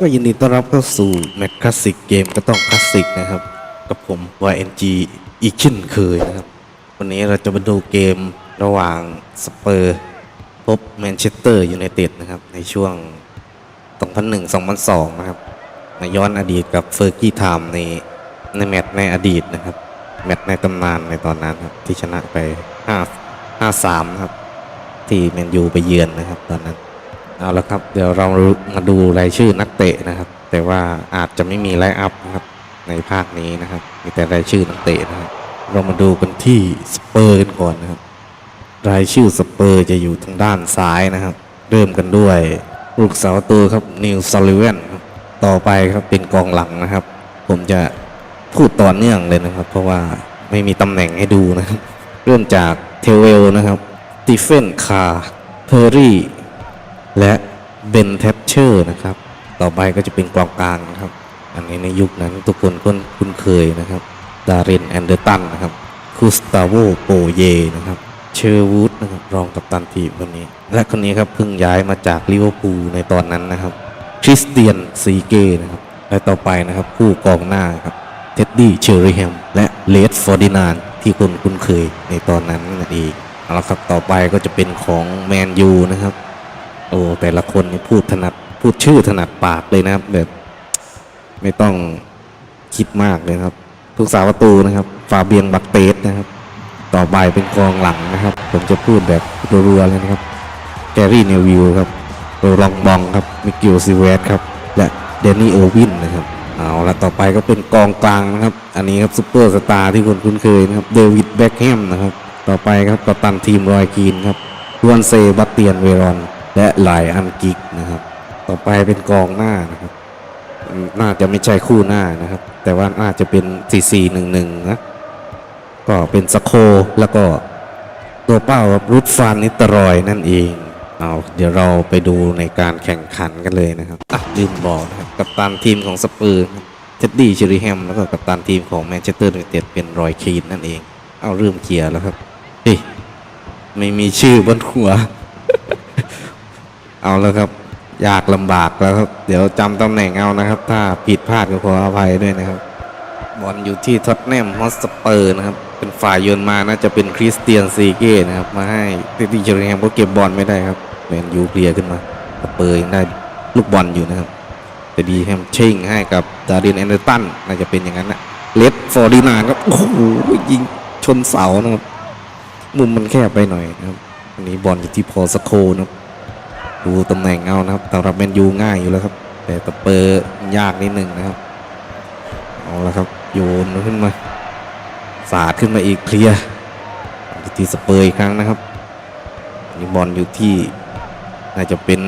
ก็ยินดีต้อนรับเข้าสู่แมตช์คลาสสิกเกมก็ต้องคลาสสิกนะครับ กับผม YNG อีกเช่นเคยนะครับ วันนี้เราจะมาดูเกมระหว่างสเปอร์พบแมนเชสเตอร์ยูไนเต็ดนะครับ ในช่วง 2001-2002 นะครับมาย้อนอดีตกับเฟอร์กี้ไทม์ในในแมตช์ในอดีตนะครับ แมตช์ในตำนานในตอนนั้นครับ ที่ชนะไป 5 5-3 นะครับ ที่แมนยูไปเยือนนะครับตอนนั้น เอาละครับ เดี๋ยวเรามาดูรายชื่อนักเตะนะครับ แต่ว่าอาจจะไม่มีไลน์อัพนะครับในภาคนี้นะครับ มีแต่รายชื่อนักเตะนะครับ เรามาดูกันที่สเปอร์กันก่อนนะครับ รายชื่อสเปอร์จะอยู่ทางด้านซ้ายนะครับ เริ่มกันด้วยลูกเสาตัวครับนิวซอลิเวนต่อไปครับเป็นกองหลังนะครับ ผมจะพูดต่อเนื่องเลยนะครับ เพราะว่าไม่มีตำแหน่งให้ดูนะครับ เริ่มจากเทเวลนะครับตีเฟนคาร์เพอร์รี่ และเบนเทปเชอร์นะครับ ต่อไปก็จะเป็นกองกลางนะครับ อันนี้ในยุคนั้นทุกคนก็คุ้นเคยนะครับ ดารินแอนเดอร์ตันนะครับคูสตาโวโปเยนะครับเชอร์วูดนะครับรองกัปตันทีมคนนี้ และคนนี้ครับเพิ่งย้ายมาจากลิเวอร์พูลในตอนนั้นนะครับคริสเตียนซีเก้นะครับและต่อไปนะครับคู่กองหน้าครับเท็ดดี้เชอริแฮมและเลดฟอร์ดินานที่คนคุ้นเคยในตอนนั้นนั่นเองเอาละครับต่อไปก็จะเป็นของแมนยูนะครับ โอ้แต่ละคนนี่พูดถนัดพูดชื่อถนัดปากเลยนะครับ แบบ ไม่ต้องคิดมากเลยครับ ทุกสาวประตูนะครับฟาเบียงบักเตสนะครับ ต่อไปเป็นกองหลังนะครับ ผมจะพูดแบบรัวๆเลยนะครับแกรี่เนวิลครับโรลองบองครับมิกิลซิเวสครับ และเดนนี่โอวินนะครับ เอาละต่อไปก็เป็นกองกลางนะครับ อันนี้ครับซุปเปอร์สตาร์ที่คนคุ้นเคยนะครับเดวิดแบ็คแฮมนะครับ ต่อไปครับกัปตันทีมรอยกีนครับดวนเซบัตเตียนเวรอน และหลายอันกิกนะครับ ต่อไปเป็นกองหน้านะครับ น่าจะไม่ใช่คู่หน้านะครับ แต่ว่าน่าจะเป็น 4-4-1-1 นะ ก็เป็นสโคแล้วก็ตัวเป้ารุดฟานนิตรอยนั่นเองเอาเดี๋ยวเราไปดูในการแข่งขันกันเลยนะครับอะลืมบอกนะครับกัปตันทีมของสเปอร์เท็ดดี้เชอริแฮมแล้วก็กัปตันทีมของแมนเชสเตอร์ยูไนเต็ดเป็นรอยคีนนั่นเอง เอาเริ่มเคลียร์แล้วครับเฮ้ยไม่มีชื่อบนหัว เอาแล้วครับ ยากลำบากแล้วครับ เดี๋ยวจำตำแหน่งเอานะครับ ถ้าผิดพลาดก็ขออภัยด้วยนะครับบอลอยู่ที่ท็อตแนมฮอสเปอร์นะครับ เป็นฝ่ายโยนมาน่าจะเป็นคริสเตียนซีเก้นะครับ มาให้เตติเชอร์แฮมก็เก็บบอลไม่ได้ครับแมนยูเคลียร์ขึ้นมาสเปอร์ยังได้ลูกบอลอยู่นะครับ แต่ดีแฮมเชิงให้กับดารินแอนเดอร์ตันน่าจะเป็นอย่างนั้นนะเลดฟอร์ดินานครับโอ้โหยิงชนเสานะครับ มุมมันแคบไปหน่อยนะครับอันนี้บอลอยู่ที่พอสโคนะครับ ดูตำแหน่งเอานะครับสำหรับแมนยูง่ายอยู่แล้วครับ แต่สเปอร์ยากนิดหนึ่งนะครับ เอาละครับ โยนขึ้นมา สาดขึ้นมาอีกเคลียร์ที่สเปอร์อีกครั้งนะครับนี่บอลอยู่ที่น่าจะเป็น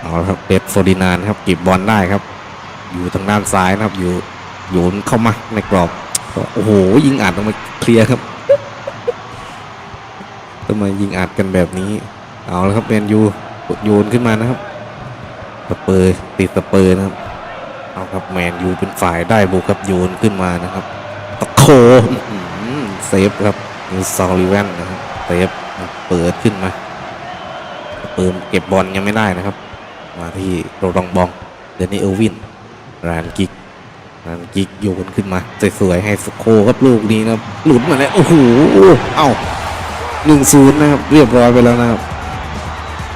เอาละครับเดฟอร์ดินานครับเก็บบอลได้ครับ อยู่ทางด้านซ้ายนะครับ อยู่โยนเข้ามาในกรอบโอ้โห ยิงอัดต้องมาเคลียร์ครับต้องมายิงอัดกันแบบนี้ เอาแล้วครับแมนยูโยนขึ้นมานะครับสเปอร์ติดสเปอร์นะครับเอาครับแมนยูเป็นฝ่ายได้บุกครับโยนขึ้นมานะครับตะโคเซฟครับนิวซอลิแวนนะครับเซฟเปิดขึ้นมาเปิดเก็บบอลยังไม่ได้นะครับ มาที่โรดองบองเดนนี่เอร์วินรานกิกรานกิกโยนขึ้นมาสวยๆให้สโคครับลูกนี้นะหลุดมาแล้วโอ้โหเอ้าหนึ่งศูนย์นะครับเรียบร้อยไปแล้วนะครับ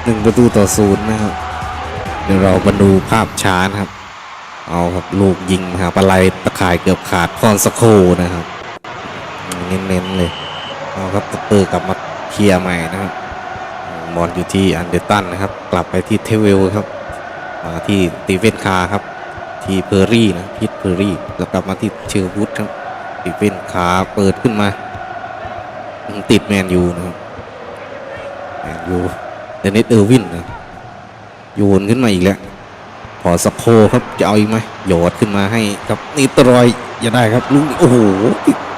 หนึ่งประตูต่อศูนย์นะครับ เดี๋ยวเรามาดูภาพช้านะครับ เอาครับลูกยิงหาปลาไหลตะข่ายเกือบขาดพรสโคนะครับ เน้นๆเลย เอาครับสเปอร์กลับมาเคลียร์ใหม่นะครับบอลอยู่ที่อันเดอร์ตันนะครับ กลับไปที่เทเวลครับ มาที่ตีเวนคาร์ครับ ที่เพอร์รี่นะพิทเพอร์รี่แล้วกลับมาที่เชอร์วูดครับตีเวนคาร์เปิดขึ้นมา ติดแมนยูนะครับแมนยู เดนิสเออร์วินนะโยนขึ้นมาอีกแล้วพอสโคครับจะเอาอีกไหมโยดขึ้นมาให้ครับนิตรอยอย่าได้ครับลูกโอ้โห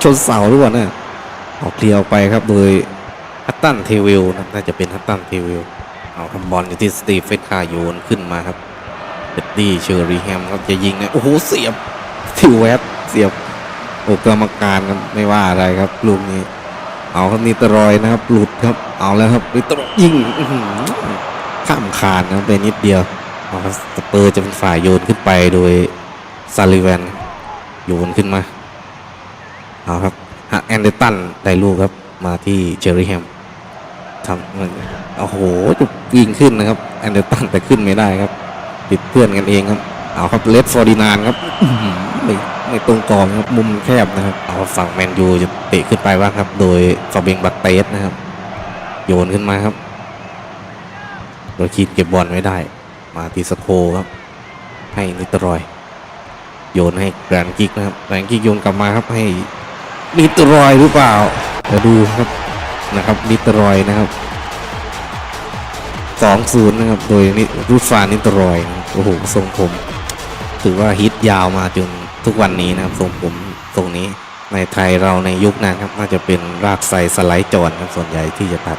ชนเสาด้วยนะออกเคลียร์ไปครับโดยฮัตตันเทวิลน่าจะเป็นฮัตตันเทวิลเอาทำบอลอยู่ที่สตีเฟนคาโยนขึ้นมาครับเบ็ดดี้เชอร์รีแฮมครับจะยิงนะโอ้โหเสียบทิวแวบเสียบโอกรรมการครับไม่ว่าอะไรครับลูกนี้ เอาครับนิตรอยนะครับหลุดครับ เอาแล้วครับนิตรยิงอื้อหือข้ามคานนะไปนิดเดียวเอาครับสเปอร์จะเป็นฝ่ายโยนขึ้นไปโดยซาลิแวนโยนขึ้นมาเอาครับแอนเดอร์ตันได้ลูกครับมาที่เจอร์รี่แฮมทำโอ้โหจะวิ่งขึ้นนะครับแอนเดอร์ตันแต่ขึ้นไม่ได้ครับ ติดเพื่อนกันเองครับเอาครับเลดฟอร์ดินานครับไม่ไม่ตรงกรอบครับมุมแคบนะครับ เอาฝั่งแมนยูจะเตะขึ้นไปบ้างครับ โดยฟาเบงบัตเตสนะครับ โยนขึ้นมาครับโดยคีดเก็บบอลไม่ได้ มาทีสโคครับ ให้นิตรอย โยนให้แกรนกิกนะครับแกรนกิกโยนกลับมาครับให้นิตรอยหรือเปล่าเดี๋ยวดูครับนะครับนิตรอยนะครับสองศูนย์นะครับ โดยนิรูฟานนิตรอยโอ้โหทรงผม ถือว่าฮิตยาวมาจนทุกวันนี้นะครับทรงผมตรงนี้ ในไทยเราในยุคนั้นครับน่าจะเป็นรากไซสไลด์จอนครับส่วนใหญ่ที่จะตัด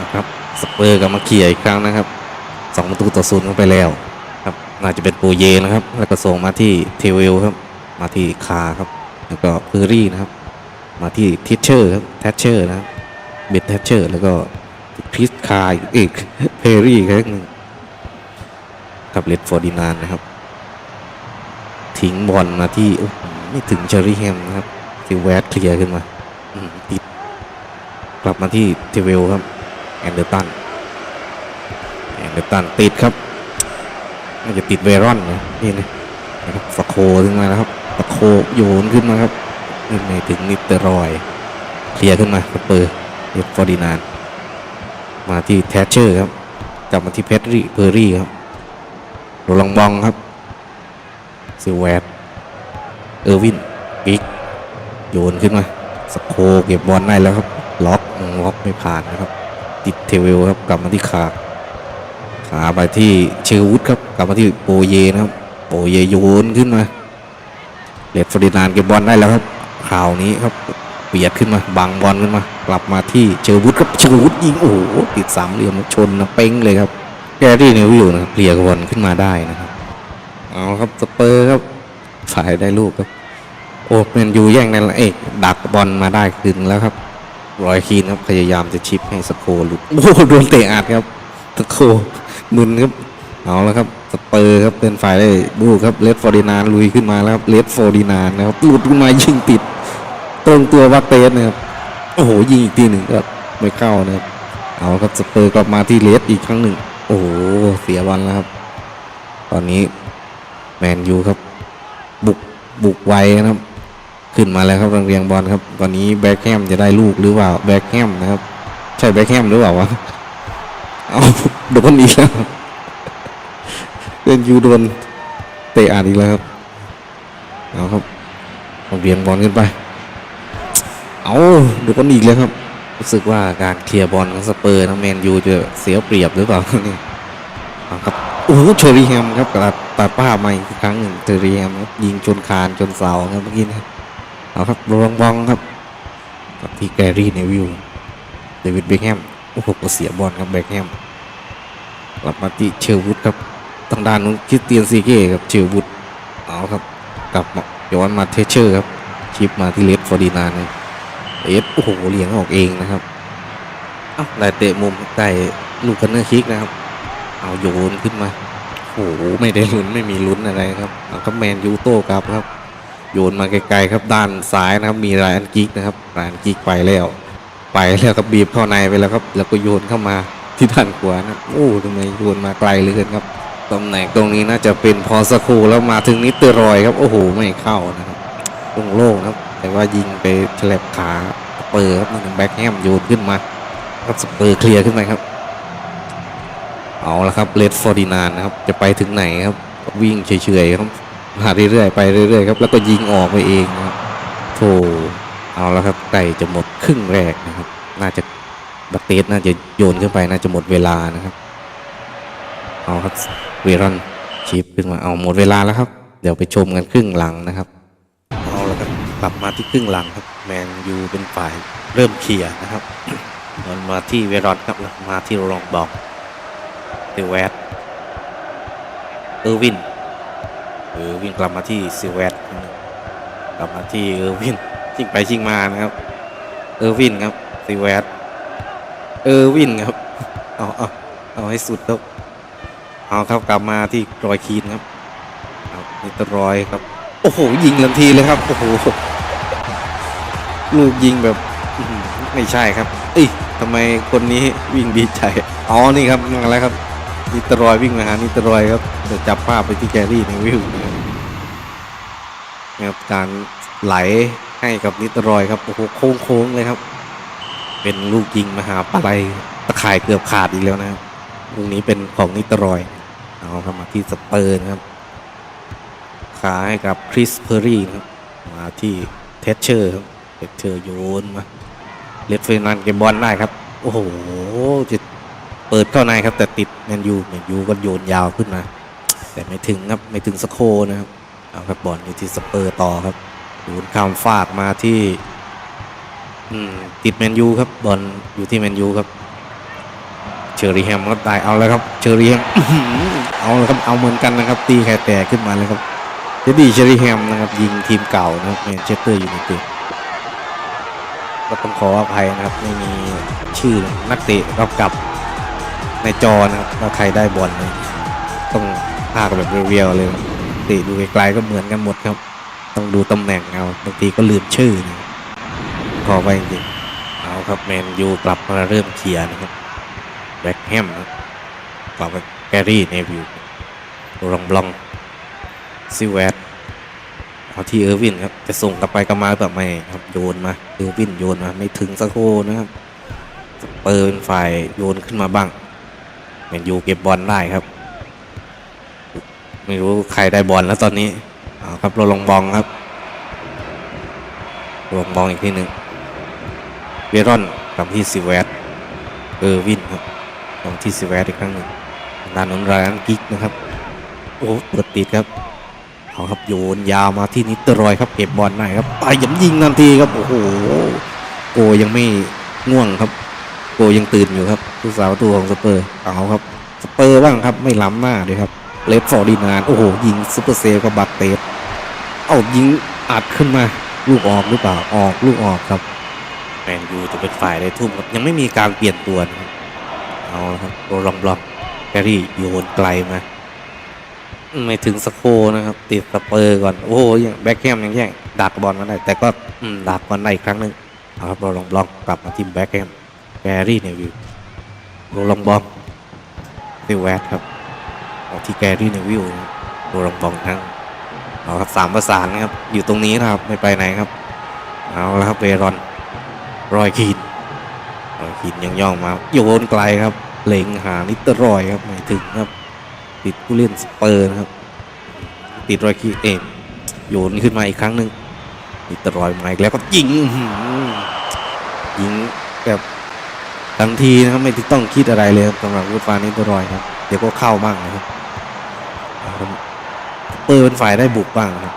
นะครับสเปอร์กับมาเขี่ยอีกครั้งนะครับสองประตูต่อศูนย์ไปแล้วครับน่าจะเป็นปูเยนะครับ แล้วก็ส่งมาที่เทเวลครับมาที่คาครับ แล้วก็เพอร์รี่นะครับ มาที่ทิชเชอร์ครับแทชเชอร์นะครับเบดแทชเชอร์ แล้วก็พิสคาอีกเพอร์รี่ครั้งหนึ่งกับเลดฟอร์ดินานนะครับ ทิ้งบอลมาที่ไม่ถึงเชอรี่แฮมนะครับ ซิลแวดเคลียร์ขึ้นมาติดกลับมาที่เทเวลครับ แอนเดอร์ตัน แอนเดอร์ตันติดครับน่าจะติดเวรอนนะนี่นะนะครับสโคขึ้นมาแล้วครับสโคโยนขึ้นมาครับขึ้นไปถึงนิตเตอรอย เคลียร์ขึ้นมาสเปอร์เอฟฟอร์ดินานมาที่แทชเชอร์ครับกลับมาที่เพชรี่เพอร์รี่ครับโรลังบองครับซิลแวดเออร์วินกิก โยนขึ้นมาสโคเก็บบอลได้แล้วครับ ล็อกล็อกไม่ผ่านนะครับ ติดเทเวลครับกลับมาที่ขาขาไปที่เชลวุฒครับกลับมาที่โปเยนะครับ โปเยโยนขึ้นมาเลดฟอร์ดินานเก็บบอลได้แล้วครับข่าวนี้ครับเปียดขึ้นมาบังบอลขึ้นมา กลับมาที่เชลวุฒครับเชลวุฒยิงโอ้โหติดสามเหลี่ยมชนนะเป้งเลยครับแกรี่เนวิลนะครับเคลียร์บอลขึ้นมาได้นะครับเอาครับสเปอร์ครับฝ่ายได้ลูกครับ โอ้แมนยูแย่งนั่นแหละเอกดักบอลมาได้คืนแล้วครับรอยคีนครับพยายามจะชิปให้สโคหลุดโอ้โดนเตะอัดครับสโคมึนครับเอาแล้วครับสเปอร์ครับเป็นฝ่ายได้ลูกครับเลดฟอร์ดินานลุยขึ้นมาแล้วครับเลดฟอร์ดินานนะครับหลุดขึ้นมายิงติดตรงตัววัตเตสนะครับโอ้โหยิงอีกทีหนึ่งก็ไม่เข้านะครับเอาครับสเปอร์กลับมาที่เลดอีกครั้งหนึ่งโอ้โหเสียบอลแล้วครับ ตอนนี้แมนยูครับ บุกบุกไวนะครับ ขึ้นมาแล้วครับเรียงบอลครับ ตอนนี้แบ็คแฮมจะได้ลูกหรือเปล่าแบ็คแฮมนะครับ ใช่แบ็คแฮมหรือเปล่าวะเอาโดนอีกแล้วเล่นยูโดนเตะอาดอีกแล้วครับเอาครับเอาเรียงบอลขึ้นไป เอาโดนอีกแล้วครับรู้สึกว่าการเคลียร์บอลของสเปอร์นะแมนยูจะเสียเปรียบหรือเปล่านี่เอาครับโอ้โหเชอรี่แฮมครับกระตัดภาพมาอีกครั้งหนึ่งเชอรี่แฮมยิงชนคานชนเสาครับเมื่อกี้นะครับ เอาครับโรลังบองครับกับที่แกรี่เนวิลเดวิดเบคแฮมโอ้โหก็เสียบอลครับเบคแฮมกลับมาที่เชลวุดครับทางด้านนู้นคริสเตียนซีเก้ครับเชลวุดเอาครับกลับมาย้อนมาเทเชอร์ครับชิปมาที่เลดฟอร์ดินานเลยเอฟโอ้โหเลี้ยงออกเองนะครับเอ้าได้เตะมุมได้ลูกกันเนอร์คิกนะครับ เอาโยนขึ้นมาโอ้โหไม่ได้ลุ้นไม่มีลุ้นอะไรครับเอาครับแมนยูโต้กลับครับ โยนมาไกลๆครับด้านซ้ายนะครับ มีรายอันกิกนะครับรายอันกิกไปแล้ว ไปแล้วครับบีบเข้าในไปแล้วครับ แล้วก็โยนเข้ามาที่ด้านขวานะโอ้ทำไมโยนมาไกลเหลยครับตำแหน่งตรงนี้น่าจะเป็นพอสกครูแล้วมาถึงนิดเตอรอยครับ โอ้โห ไม่เข้านะครับโล่งๆครับ แต่ว่ายิงไปฉลับขาสเปอร์ครับมันแบ็คแฮมโยนขึ้นมาครับสเปอร์เคลียร์ขึ้นไปครับ เอาละครับเลดฟอร์ดินานนะครับ จะไปถึงไหนครับ วิ่งเฉยๆครับ มาเรื่อยๆไปเรื่อยๆครับแล้วก็ยิงออกไปเองนะครับโธ่เอาและครับใกล้จะหมดครึ่งแรกนะครับ น่าจะบักเตสน่าจะโยนขึ้นไปน่าจะหมดเวลานะครับ เอาครับเวรอนชิปขึ้นมาเอาหมดเวลาแล้วครับ เดี๋ยวไปชมกันครึ่งหลังนะครับเอาละครับกลับมาที่ครึ่งหลังครับ แมนยูเป็นฝ่ายเริ่มเคลียร์นะครับมันมาที่เวรอนครับมาที่รองบอกซิลแวตเออร์วิน ออวินกลับมาที่ซิลแวตกลับมาที่เออร์วินชิงไปชิงมานะครับ เออร์วินครับซิลแวตเออร์วินครับเอาเอาเอาให้สุดครับเอาครับกลับมาที่รอยคีนครับเอานิตรอยครับ โอ้โหยิงทันทีเลยครับโอ้โหลูกยิงแบบไม่ใช่ครับเอ้ยทำไมคนนี้วิ่งดีใจอ๋อนี่ครับมาแล้วครับ นิตรอยวิ่งมาหานิตรอยครับเดี๋ยวจับภาพไปที่แกรี่ในวิวนะครับการไหลให้กับนิตรอยครับโอ้โหโค้งๆเลยครับ เป็นลูกยิงมหาปลัยตะข่ายเกือบขาดอีกแล้วนะครับลูกนี้เป็นของนิตรอยเอาครับมาที่สเปอร์นะครับขาให้กับคริสเพอร์รี่นะครับมาที่เทชเชอร์ครับเทชเชอร์โยนมาเลดเฟรนันเก็บบอลได้ครับ โอ้โหจะ เปิดเข้าในครับ แต่ติดแมนยูแมนยูก็โยนยาวขึ้นมา แต่ไม่ถึงครับไม่ถึงสโคนะครับเอาครับบอลอยู่ที่สเปอร์ต่อครับโยนข้ามฟากมาที่ติดแมนยูครับบอลอยู่ที่แมนยูครับเชอรี่แฮมก็ได้เอาแล้วครับเชอรี่แฮมเอาแล้วครับเอาเหมือนกันนะครับตีแค่แตกขึ้นมาเลยครับเจดีเชอรี่แฮมนะครับยิงทีมเก่านะครับแมนเชสเตอร์ยูไนเต็ดก็ต้องขออภัยนะครับไม่มีชื่อนักเตะรับกลับ ในจอนะครับว่าใครได้บอลเลยต้องพากแบบเรียวๆเลยตะดูไกลๆก็เหมือนกันหมดครับ ต้องดูตำแหน่งเอาบางทีก็ลืมชื่อนะขอไปจริงเอาครับแมนยูกลับมาเริ่มเคลียร์นะครับแบ็คแฮมกลับมาแกรี่เนวิวโรองบลองซิแวตเอาที่เออร์วินครับจะส่งกลับไปกลับมาแบบไม่ครับโยนมาเออร์วินโยนมาไม่ถึงสักโคนะครับเปอร์เป็นฝ่ายโยนขึ้นมาบ้าง แมนยูเก็บบอลได้ครับ ไม่รู้ใครได้บอลแล้วตอนนี้เอาครับโราลองบองครับลองบองอีกทีหนึ่งเวรอนกับที่ซิแวตเออร์วินครับลองที่สแวตอีกครั้งหนึ่งด้านนนรานกิกนะครับ โอ้เปิดติดครับเอาครับโยนยาวมาที่นิตรอยครับเก็บบอลได้ครับไปย้ำยิงทันทีครับโอ้โหโกยังไม่ง่วงครับ โกยังตื่นอยู่ครับ ผู้สาวตัวของสเปอร์เอาครับ สเปอร์บ้างครับไม่ล้ำหน้าเลยครับเลฟฟอร์ดินานโอ้โห ยิงซุปเปอร์เซลกับบัตเตสเอายิงอัดขึ้นมา ลูกออกหรือเปล่าออกลูกออกครับแมนยูจะเป็นฝ่ายได้ทุ่มครับ ยังไม่มีการเปลี่ยนตัวนะครับเอาครับโรลองบล็อกแกรี่โยนไกลมาไม่ถึงสโคนะครับ ติดสเปอร์ก่อน โอ้โหยังแบ็คแฮมยังแย่งดักบอลมาได้ แต่ก็ดักบอลได้อีกครั้งหนึ่งเอาครับโรลองบล็อกกลับมาที่แบ็คแฮมแกรี่เนวิล โรลองบอกซิแวตครับเอาที่แกรี่เนวิลโรลองบอกทั้งเอาครับสามประสานนะครับ อยู่ตรงนี้นะครับ ไม่ไปไหนครับ เอาและครับเวรอน รอยขีดรอยขีดยังย่องมาโยนไกลครับเล็งหานิตรอยครับไม่ถึงครับ ติดผู้เล่นสเปอร์นะครับ ติดรอยขีดเองโยนขึ้นมาอีกครั้งหนึ่งนิตรอยมาอีกแล้วก็ยิงยิงแบบ ทันทีนะครับไม่ต้องคิดอะไรเลยครับสำหรับวูดฟานนิตรอยครับ เดี๋ยวก็เข้าบ้างนะครับเอาครับสเปอร์เป็นฝ่ายได้บุกบ้างนะครับ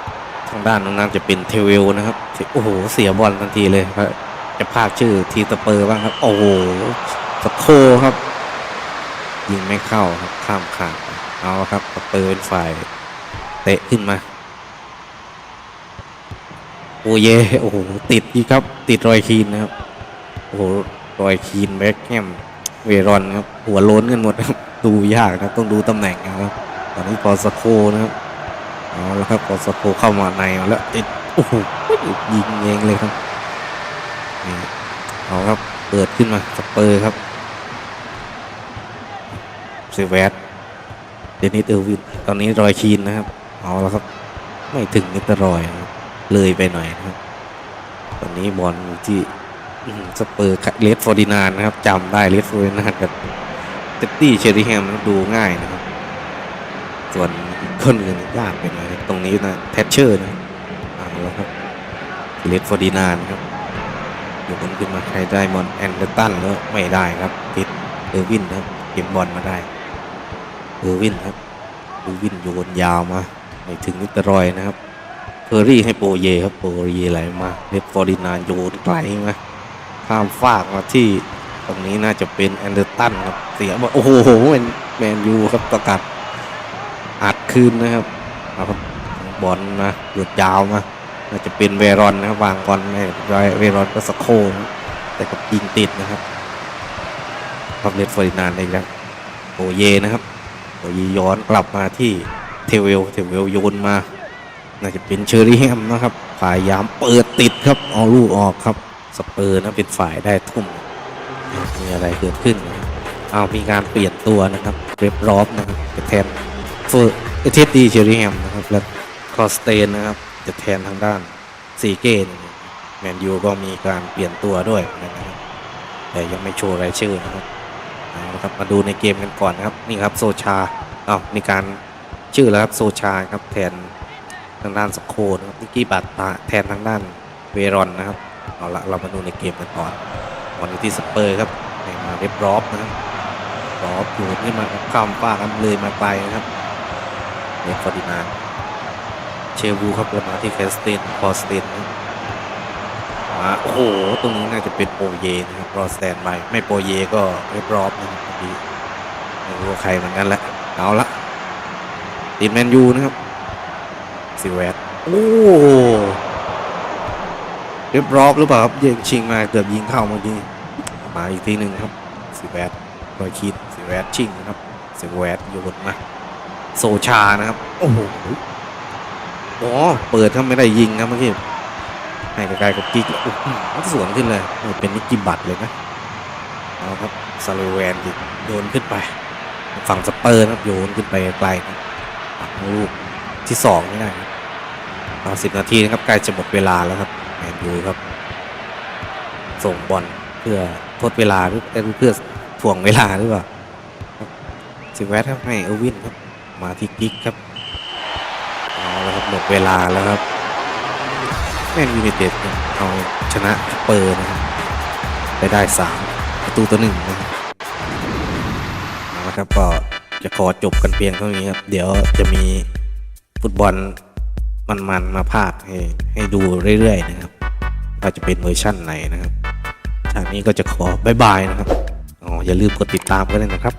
ทางด้านตรงนั้นจะเป็นเทเวลนะครับโอ้โหเสียบอลทันทีเลยครับจะพากชื่อทีสเปอร์บ้างครับ โอ้โหสโคครับ ยิงไม่เข้าครับข้ามขาดเอาครับสเปอร์เป็นฝ่ายเตะขึ้นมาโอ้เยโอ้โหติดอีกครับ ติดรอยคีนนะครับ โอ้โห รอยคีนแบ็คแฮมเวรอนครับหัวโล้นกันหมดครับดูยากนะครับต้องดูตำแหน่งนะครับตอนนี้พอสโคนะครับเอาแล้วครับพอสโคเข้ามาในมาแล้วติดโอ้โหยิงเองเลยครับนี่เอาครับเปิดขึ้นมาสเปอร์ครับเซเวตเดนิสเออร์วินตอนนี้รอยคีนนะครับเอาแล้วครับไม่ถึงนิตรอยเลยไปหน่อยนะครับ ตอนนี้บอลที่ สเปอร์เลสฟอร์ดินานนะครับจำได้เลสฟอร์ดินานกับเตตตี้เชอริแฮมดูง่ายนะครับ ส่วนคนอื่นยากไปหน่อยตรงนี้นะแทชเชอร์นะเอาแล้วครับเลดฟอร์ดินานครับอยู่บนขึ้นมาใครได้บอลแอนเดอร์ตันแล้วไม่ได้ครับติดเออร์วินครับเก็บบอลมาได้เออร์วินครับเออร์วินโยนยาวมาไม่ถึงนิตรอยนะครับเคอรี่ให้โปรเยครับโปรเยไหลมาเลดฟอร์ดินานโยนไกลมา ข้ามฟากมาที่ ตรงนี้น่าจะเป็นแอนเดอร์ตันครับเสียบอลโอ้โหเป็นแมนยูครับประกาศอัดคืนนะครับเอาครับบอลมาหยุดยาวมาน่าจะเป็นเวรอนนะครับวางบอลไม่ร้อยเวรอนก็สะโคนะแต่ก็ยิงติดนะครับครับเลดฟอร์ดินานด์อีกแล้วโอเยนะครับโดยย้อนกลับมาที่เทเวลเทเวลโยนมา น่าจะเป็นเชอรี่แฮมนะครับพยายามเปิดติดครับเอาลูกออกครับ สเปอร์นะเป็นฝ่ายได้ทุ่มมีอะไรเกิดขึ้น เอามีการเปลี่ยนตัวนะครับเรบรอบนะครับจะแทนเฟอร์เอทสดีเชอรี่แฮมนะครับและคอสเตนนะครับจะแทนทางด้านซีเกนแมนยูก็มีการเปลี่ยนตัวด้วยนะครับแต่ยังไม่โชว์รายชื่อนะครับเอาละครับมาดูในเกมกันก่อนนะครับนี่ครับโซชาอ้าวมีการชื่อแล้วครับโซชาครับแทนทางด้านสโคนะครับนิกกี้บาตาแทนทางด้านเวรอนนะครับ เอาละเรามาดูในเกมกันก่อนวันนี้ที่สเปอร์ครับให้มาเรียบรอบนะครับรอบอยู่ที่มาข้ามฟ้าครับเลยมาไกลนะครับเนฟฟอร์ดินานเชวูครับแล้วมาที่เคสตินพอสตินนะครับมาโอ้โหตรงนี้น่าจะเป็นโปรเยนะครับรอสแตนบายไม่โปรเยก็เรียบร้อยนะครับพอดีไม่รู้ใครเหมือนกันแหละเอาละทีแมนยูนะครับซิแวตโอ้ เรียบร้อยหรือเปล่าครับยิงชิงมาเกือบยิงเข้าเมื่อกี้มาอีกทีหนึ่งครับซิแวตรอยคิดซิแวตชิงนะครับซิแวตโยนมาโซชานะครับโอ้โหอ๋อเปิดครับไม่ได้ยิงครับเมื่อกี้ให้กลๆกับกิ๊กโอ้โหสวนขึ้นเลยเป็นนิกกี้บัตเลยนะเอาครับซาเลแวนดิโยนขึ้นไป ฝั่งสเปอร์นะครับโยนขึ้นไปไกลนะปักลูกที่สองไม่ได้ครับเอาสิบนาทีนะครับใกล้จะหมดเวลาแล้วครับ แมนยูครับ ส่งบอลเพื่อทดเวลาหรือเพื่อถ่วงเวลาหรือเปล่าสิแวตครับให้เอวินครับ มาที่กิ๊กครับเอาแล้วครับหมดเวลาแล้วครับแมนยูไนเต็ดเอาชนะเปอร์นะครับไปได้สามประตูต่อหนึ่งนะครับเอาละครับก็จะขอจบกันเพียงเท่านี้ครับ เดี๋ยวจะมีฟุตบอลมันๆมาพากย์ให้ให้ดูเรื่อยๆนะครับ ว่าจะเป็นเวอร์ชั่นไหนนะครับฉากนี้ก็จะขอบายบายนะครับอ๋ออย่าลืมกดติดตามกันเลยนะครับ